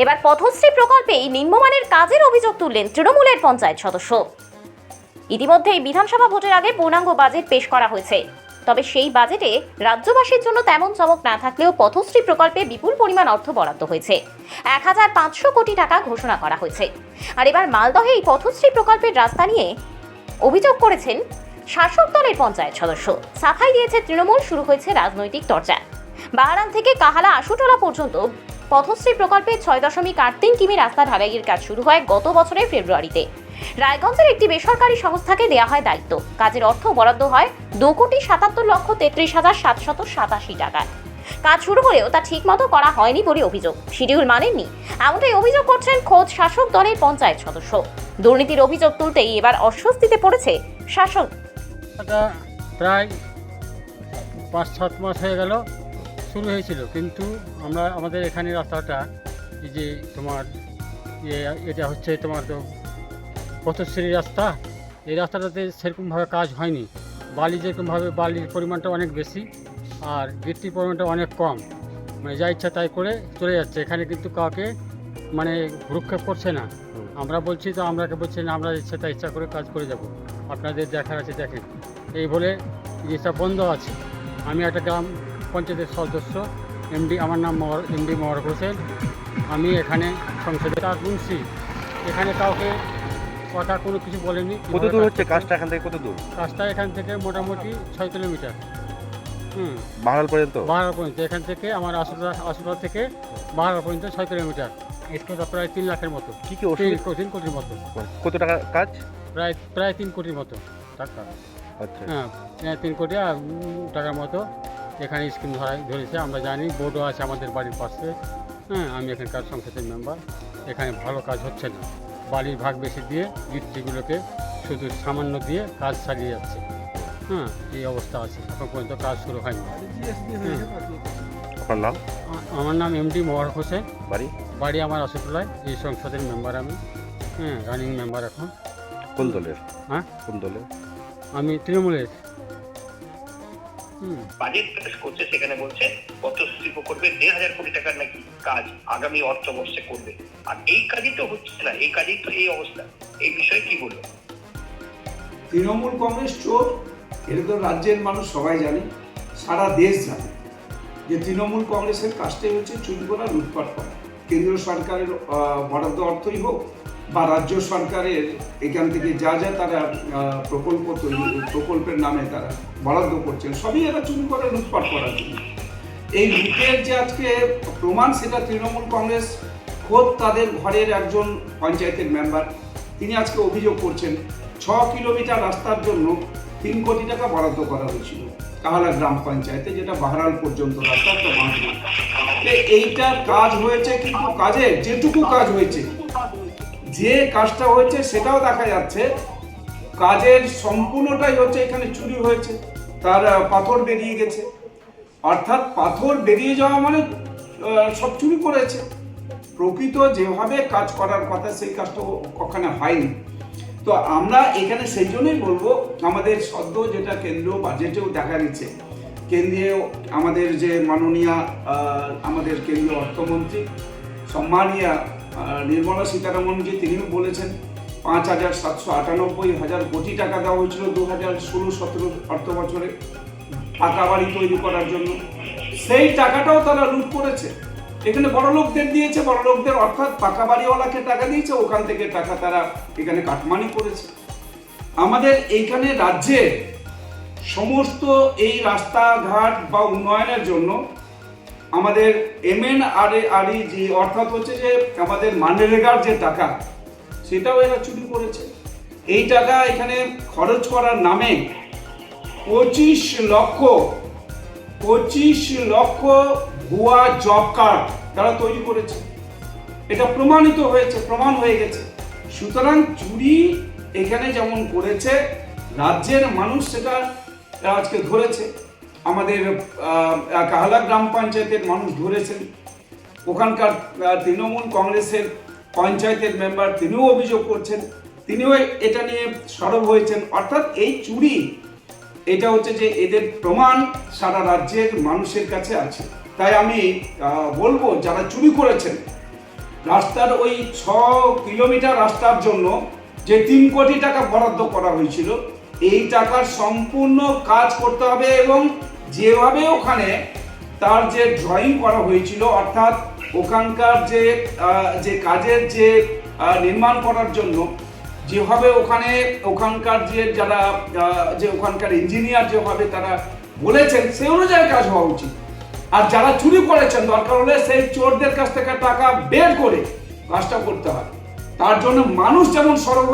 এবার পথশ্রী প্রকল্পেই নিম্নমানের কাজের অভিযোগ তুললেন তৃণমূলের পঞ্চায়েত সদস্য। ইতিমধ্যেই বিধানসভা ভোটের আগে পূর্ণাঙ্গ বাজেট পেশ করা হয়েছে। তবে সেই বাজেটে রাজ্যবাসীর জন্য তেমন চমক না থাকলেও পথশ্রী প্রকল্পে বিপুল পরিমাণ অর্থ বরাদ্দ হয়েছে। এক হাজার পাঁচশো কোটি টাকা ঘোষণা করা হয়েছে। আর এবার মালদহে এই পথশ্রী প্রকল্পের রাস্তা নিয়ে অভিযোগ করেছেন শাসক দলের পঞ্চায়েত সদস্য। সাফাই দিয়েছে তৃণমূল, শুরু হয়েছে রাজনৈতিক চর্চা। বাহারান থেকে কাহালা আশুটোলা পর্যন্ত পথশ্রী প্রকল্পে ছয় দশমিক আট তিন কিমি রাস্তা ঢালাইয়ের কাজ শুরু হয় গত বছরের ফেব্রুয়ারিতে। রায়গঞ্জের একটি বেসরকারি সংস্থাকে দেওয়া হয় দায়িত্ব। কাজের অর্থ বরাদ্দ হয় দু কোটি সাতাত্তর লক্ষ তেত্রিশ হাজার সাতশত সাতাশি টাকা কাজ শুরু হলেও তা ঠিকমতো করা হয়নি বলে অভিযোগ। শিডিউল মানেননি। এমনটাই অভিযোগ করছেন খোদ শাসক দলের পঞ্চায়েত সদস্য। দুর্নীতির অভিযোগ তুলতেই এবার অস্বস্তিতে পড়েছে শাসক। প্রায় পাঁচ সাত মাস হয়ে গেল। শুরু হয়েছিল, কিন্তু আমরা, আমাদের এখানে রাস্তাটা যে তোমার ইয়ে এটা হচ্ছে তোমার তো পথশ্রী রাস্তা, এই রাস্তাটাতে সেরকমভাবে কাজ হয়নি। বালি যেরকমভাবে, বালির পরিমাণটা অনেক বেশি আর গিট্টির পরিমাণটা অনেক কম। মানে যা ইচ্ছা তাই করে চলে যাচ্ছে। এখানে কিন্তু কাউকে মানে ভ্রুক্ষেপ করছে না। আমরা বলছি তো আমরাকে বলছি, না, আমরা ইচ্ছা তাই ইচ্ছা করে কাজ করে যাব। আপনাদের দেখার আছে, দেখেন। এই বলে জিনিসটা বন্ধ আছে। আমি একটা গ্রাম পঞ্চায়েতের সদস্য এমডি আমার নাম মহর এমডি মোবারক হোসেন। আমি এখানে সংসদে তার মুন্সি এখানে কাউকে কথা কোনো কিছু বলেনি। কত দূর হচ্ছে কাজটা এখান থেকে কত দূর? কাজটা এখান থেকে মোটামুটি ছয় কিলোমিটার। হুম। বাহারাল পর্যন্ত? বাহারা পর্যন্ত। এখান থেকে আমার আসুরা থেকে বাহারা পর্যন্ত ছয় কিলোমিটার। স্টোরটা প্রায় তিন লাখের মতো। কি কি তিন ওষুধ? তিন কোটির মতো। কত টাকা কাজ? প্রায় প্রায় তিন কোটির মতো। টাকা আচ্ছা। হ্যাঁ হ্যাঁ, তিন কোটি আর টাকার মতো। এখানে স্কিম ধরা ধরেছে আমরা জানি বোর্ডও আছে আমাদের বাড়ির পাশে। হ্যাঁ আমি এখানকার সংসদের মেম্বার। এখানে ভালো কাজ হচ্ছে না। বাড়ির ভাগ বেশি দিয়ে গিট্টিগুলোকে শুধু সামান্য দিয়ে কাজ চালিয়ে যাচ্ছে। হ্যাঁ এই অবস্থা আছে। এখন পর্যন্ত কাজ শুরু হয়নি। আপনার নাম? আমার নাম এমডি মোবারক হোসেন। বাড়ি? বাড়ি আমার আশুটোলায় এই সংসদের মেম্বার আমি। হ্যাঁ রানিং মেম্বার এখন। কোন দলের? হ্যাঁ? কোন দলের? আমি তৃণমূলের। বাজেট করছে, সেখানে বলছে প্রকল্পে দেড় হাজার কোটি টাকার নাকি কাজ আগামী করবে। আর এই কাজই তো হচ্ছে না, এই তো এই অবস্থা। এই বিষয়ে কি বলব? তৃণমূল কংগ্রেস চোর এটা তো রাজ্যের মানুষ, সবাই জানে, সারা দেশ জানে যে তৃণমূল কংগ্রেসের কাজটাই হচ্ছে চুরি করা, লুটপাট করা। কেন্দ্রীয় সরকারের বরাদ্দ অর্থই হোক বা রাজ্য সরকারের এখান থেকে যা যা তারা প্রকল্প তৈরি, প্রকল্পের নামে তারা বরাদ্দ করছেন, সবই এরা চুরি করে লুটপাট করার জন্য। এই লুটের যে আজকে প্রমাণ, সেটা তৃণমূল কংগ্রেস, খোদ তাদের ঘরের একজন পঞ্চায়েতের মেম্বার, তিনি আজকে অভিযোগ করছেন, ছ কিলোমিটার রাস্তার জন্য তিন কোটি টাকা বরাদ্দ করা হয়েছিল, কাহালা গ্রাম পঞ্চায়েতে, যেটা বাহারাল পর্যন্ত রাস্তা তো বাঁধবে এইটা কাজ হয়েছে, কিন্তু কাজে যেটুকু কাজ হয়েছে যে কাজটা হয়েছে সেটাও দেখা যাচ্ছে। কাজের সম্পূর্ণটাই হচ্ছে এখানে চুরি হয়েছে, তার পাথর বেরিয়ে গেছে। অর্থাৎ পাথর বেরিয়ে যাওয়া মানে সব চুরি করেছে। প্রকৃত যেভাবে কাজ করার কথা সেই কাজটা ওখানে হয়নি। তো আমরা এখানে সেই জন্যই বলব, আমাদের সদ্য যেটা কেন্দ্রীয় বাজেটেও দেখা গেছে। কেন্দ্রীয়, আমাদের যে মাননীয় আমাদের কেন্দ্রীয় অর্থমন্ত্রী, সম্মানীয় নির্মলা সীতারামনজি তিনিও বলেছেন, পাঁচ হাজার সাতশো আটানব্বই হাজার কোটি টাকা দেওয়া হয়েছিল দু হাজার ষোলো সতেরো অর্থ বছরে পাকা বাড়ি তৈরি করার জন্য। সেই টাকাটাও তারা লুট করেছে। এখানে বড় লোকদের দিয়েছে, বড় লোকদের অর্থাৎ পাকা বাড়িওয়ালাকে টাকা দিয়েছে, ওখান থেকে টাকা তারা এখানে কাটমানি করেছে। আমাদের এইখানে রাজ্যে সমস্ত এই রাস্তাঘাট বা উন্নয়নের জন্য আমাদের এমএন আর আরই যে অর্থাৎ হচ্ছে যে আমাদের মানরেগার যে টাকা, সেটাও এরা চুরি করেছে। এই টাকা এখানে খরচ করার নামে পঁচিশ লক্ষ পঁচিশ লক্ষ ভুয়া জব কার্ড তারা তৈরি করেছে। এটা প্রমাণিত হয়েছে, প্রমাণ হয়ে গেছে। সুতরাং চুরি এখানে যেমন করেছে, রাজ্যের মানুষ সেটা আজকে ধরেছে। আমাদের কাহালা গ্রাম পঞ্চায়েতের মানুষ ধরেছেন। ওখানকার তৃণমূল কংগ্রেসের পঞ্চায়েতের মেম্বার তিনিও অভিযোগ করছেন। তিনিও এটা নিয়ে সরব হয়েছেন। অর্থাৎ এই চুরি, এটা হচ্ছে যে এদের প্রমাণ সারা রাজ্যের মানুষের কাছে আছে। তাই আমি বলব যারা চুরি করেছেন, রাস্তার ওই ছ কিলোমিটার রাস্তার জন্য যে তিন কোটি টাকা বরাদ্দ করা হয়েছিল, এই টাকার সম্পূর্ণ কাজ করতে হবে এবং যেভাবে ওখানে তার যে ড্রয়িং করা হয়েছিল, অর্থাৎ ওখানকার যে যে কাজের যে নির্মাণ করার জন্য, যেভাবে ওখানে ওখানকার যে যারা যে ওখানকার ইঞ্জিনিয়ার যেভাবে তারা বলেছেন, সেই অনুযায়ী কাজ হওয়া উচিত। আর যারা চুরি করেছেন, দরকার হলে সেই চোরদের কাছ থেকে টাকা বের করে কাজটা করতে হয়। তার জন্য মানুষ যেমন সরব